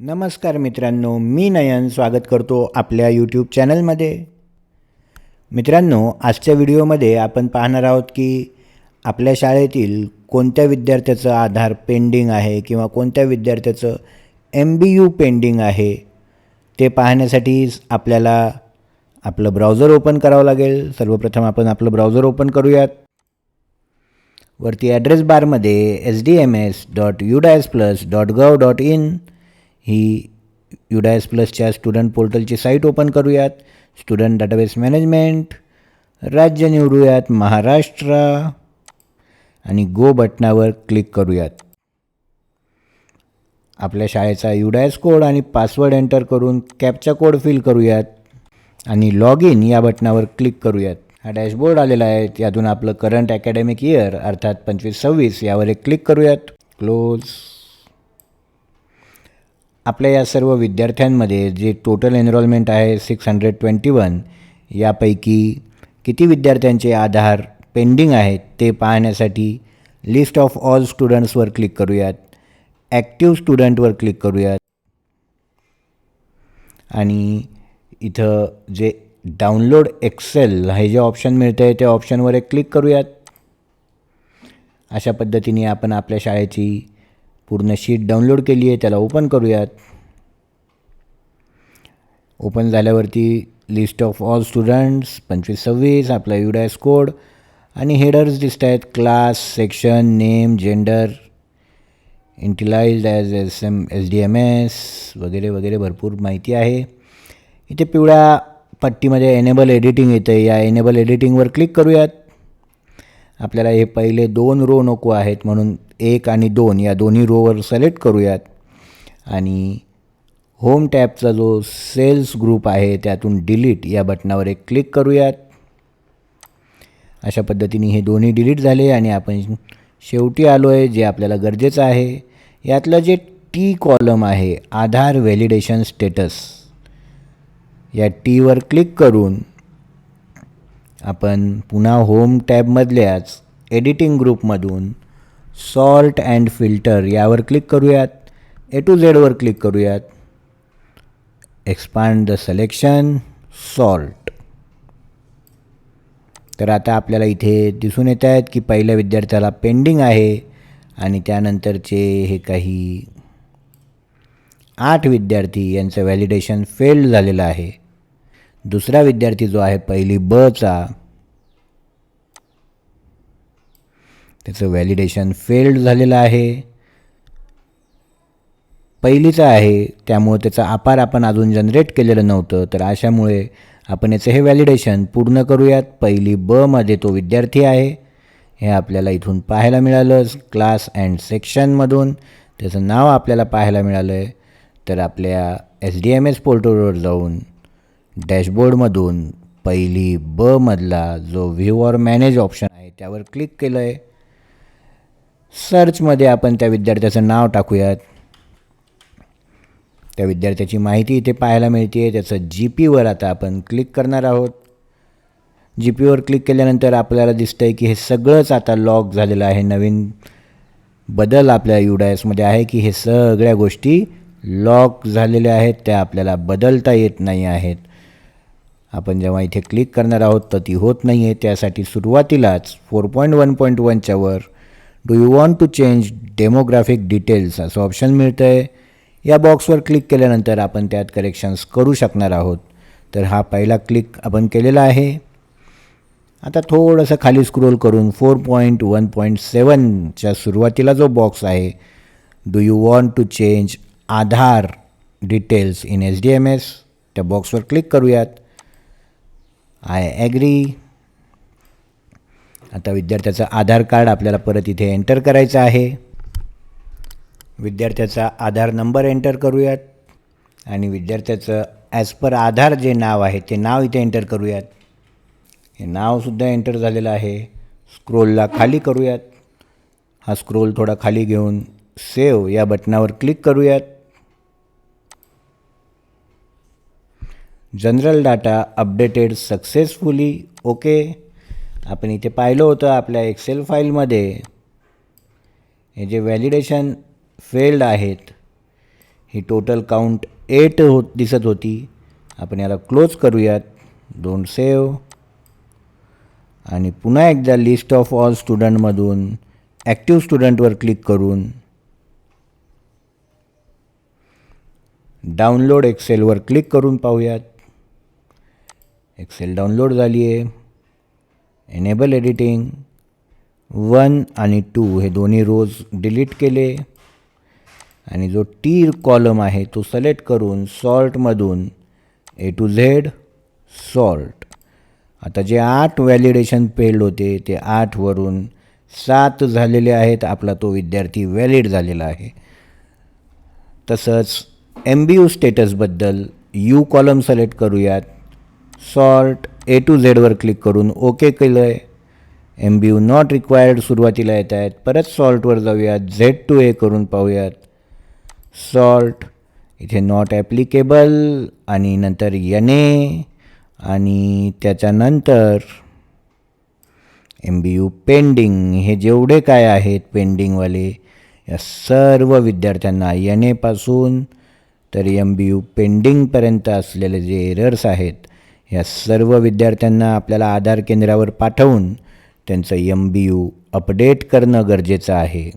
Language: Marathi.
नमस्कार मित्रांनो मी नयन स्वागत करतो आपल्या यूट्यूब चॅनलमध्ये. मित्रांनो आजच्या व्हिडिओमध्ये आपण पाहणार आहोत की आपल्या शाळेतील कोणत्या विद्यार्थ्याचं आधार पेंडिंग आहे किंवा कोणत्या विद्यार्थ्याचं एम बी यू पेंडिंग आहे ते पाहण्यासाठी आपल्याला आपलं ब्राउझर ओपन करावं लागेल. सर्वप्रथम आपण आपलं ब्राउझर ओपन करूयात. वरती ॲड्रेस बारमध्ये S D M S dot U DISE plus dot gov dot in he UDISE प्लसच्या स्टुडंट पोर्टलची साईट ओपन करूयात. स्टुडंट डाटाबेस मॅनेजमेंट राज्य निवडूयात महाराष्ट्र आणि गो बटनावर क्लिक करूयात. आपल्या शाळेचा युडायस कोड आणि पासवर्ड एंटर करून कॅपचा कोड फिल करूयात. आणि लॉग इन या बटनावर क्लिक करूयात. हा डॅशबोर्ड आलेला आहे. यातून आपलं करंट अकॅडमिक इयर अर्थात पंचवीस सव्वीस यावर एक क्लिक करूयात. क्लोज आपल्या या सर्व विद्यार्थ्यांमध्ये जे टोटल एनरोलमेंट आहे सिक्स हंड्रेड ट्वेंटी वन यापैकी किती विद्यार्थ्यांचे आधार पेंडिंग आहेत ते पाहण्यासाठी लिस्ट ऑफ ऑल स्टुडंट्सवर क्लिक करूयात. ॲक्टिव्ह स्टुडंटवर क्लिक करूयात. आणि इथं जे डाउनलोड एक्सेल हे जे ऑप्शन मिळतं आहे त्या ऑप्शनवर एक क्लिक करूयात. अशा पद्धतीने आपण आपल्या शाळेची पूर्ण शीट डाउनलोड केली आहे त्याला ओपन करूयात. ओपन झाल्यावरती लिस्ट ऑफ ऑल स्टुडंट्स पंचवीस सव्वीस आपला युडायस कोड आणि हेडर्स दिसत आहेत. Class section name gender initialised as S M S D M S वगैरे वगैरे भरपूर माहिती आहे. इथे पिवळ्या पट्टीमध्ये एनेबल एडिटिंग येतं या एनेबल एडिटिंगवर क्लिक करूयात. आपल्याला हे पहिले दोन रो नको आहेत म्हणून एक आणि दोन या दोन्ही रोवर सिलेक्ट करूयात. आणि होम टॅबचा जो सेल्स ग्रुप आहे त्यातून डिलीट या बटनावर एक क्लिक करूयात. अशा पद्धतीने हे दोन्ही डिलीट झाले आणि आपण शेवटी आलो आहे जे आपल्याला गरजेचं आहे. यातलं जे टी कॉलम आहे आधार व्हॅलिडेशन स्टेटस या टीवर क्लिक करून आपण पुन्हा होम टॅबमधल्याच एडिटिंग ग्रुपमधून सॉल्ट अँड फिल्टर यावर क्लिक करूयात. ए टू झेडवर क्लिक करूयात. एक्सपांड द सिलेक्शन सॉल्ट तर आता आपल्याला इथे दिसून येत आहेत की पहिल्या विद्यार्थ्याला पेंडिंग आहे आणि त्यानंतरचे हे काही आठ विद्यार्थी यांचं व्हॅलिडेशन फेल्ड झालेलं आहे. दुसरा विद्यार्थी जो आहे पहिली बचा त्याचं व्हॅलिडेशन फेल्ड झालेलं आहे. पहिलीचं आहे त्यामुळं त्याचा आपार आपण अजून जनरेट केलेलं नव्हतं तर अशामुळे आपण याचं हे व्हॅलिडेशन पूर्ण करूयात. पहिली बमध्ये तो विद्यार्थी आहे हे आपल्याला इथून पाहायला मिळालं क्लास अँड सेक्शनमधून त्याचं नाव आपल्याला पाहायला मिळालं आहे तर आपल्या एस डी एम एस पोर्टलवर जाऊन डॅशबोर्डमधून पहिली बमधला जो व्ह्यू ऑर मॅनेज ऑप्शन आहे त्यावर क्लिक केलं आहे सर्चमध्ये आपण त्या विद्यार्थ्याचं नाव टाकूयात. त्या विद्यार्थ्याची माहिती इथे पाहायला मिळते आहे त्याचं जी पीवर आता आपण क्लिक करणार आहोत. जी पीवर क्लिक केल्यानंतर आपल्याला दिसतं आहे की हे सगळंच आता लॉक झालेलं आहे. नवीन बदल आपल्या युडायसमध्ये आहे की हे सगळ्या गोष्टी लॉक झालेल्या आहेत. त्या आपल्याला बदलता येत नाही आहेत. आपण जेव्हा इथे क्लिक करणार आहोत तर ती होत नाही आहे त्यासाठी सुरुवातीलाच four point one point वनच्यावर do you want to change demographic details असं ऑप्शन मिळतं आहे या बॉक्सवर क्लिक केल्यानंतर आपण त्यात करेक्शन्स करू शकणार आहोत. तर हा पहिला क्लिक आपण केलेला आहे. आता थोडंसं खाली स्क्रोल करून फोर पॉईंट वन पॉईंट सेवनच्या सुरुवातीला जो बॉक्स आहे do you want to change Aadhaar details in H D M S त्या बॉक्सवर क्लिक करूयात. आय ॲग्री आता विद्यार्थ्याचं आधार कार्ड आपल्याला परत इथे एंटर करायचं आहे. विद्यार्थ्याचा आधार नंबर एंटर करूयात. आणि विद्यार्थ्याचं ॲज पर आधार जे नाव आहे ते नाव इथे एंटर करूयात. हे नावसुद्धा एंटर झालेलं आहे. स्क्रोलला खाली करूयात. हा स्क्रोल थोडा खाली घेऊन सेव या बटनावर क्लिक करूयात. General data updated successfully okay? आपण इथे पाहिलं होतं आपल्या एक्सेल फाईलमध्ये. हे जे व्हॅलिडेशन फेल्ड आहेत ही टोटल काउंट एट होत दिसत होती. आपण याला क्लोज करूयात. दोन सेव आणि पुन्हा एकदा लिस्ट ऑफ ऑल स्टुडंटमधून ॲक्टिव्ह स्टुडंटवर क्लिक करून डाउनलोड एक्सेलवर क्लिक करून पाहूयात. एक्सेल डाउनलोड झाली आहे एनेबल एडिटिंग वन आणि टू हे दोन्ही रोज डिलीट केले. आणि जो टी कॉलम आहे तो सिलेक्ट करून सॉल्टमधून ए टू झेड सॉल्ट आता जे आठ व्हॅलिडेशन फेल्ड होते ते आठवरून सात झालेले आहेत. आपला तो विद्यार्थी व्हॅलिड झालेला आहे. तसंच एम बी यू स्टेटसबद्दल यू कॉलम सिलेक्ट करूयात. सॉर्ट ए टू झेडवर क्लिक करून ओके केलं आहे M B U not required सुरुवातीला येत आहेत परत सॉल्टवर जाऊयात. झेड टू ए करून पाहूयात. सॉल्ट इथे नॉट ॲप्लिकेबल आणि नंतर एन ए आणि त्याच्यानंतर एम बी यू पेंडिंग हे जेवढे काय आहेत पेंडिंगवाले या सर्व विद्यार्थ्यांना एन एपासून तर एम बी यू पेंडिंगपर्यंत असलेले जे एरर्स आहेत या सर्व विद्यार्थ्यांना आपल्याला आधार केंद्रावर पाठवून त्यांचं एम बी यू अपडेट करणं गरजेचं आहे.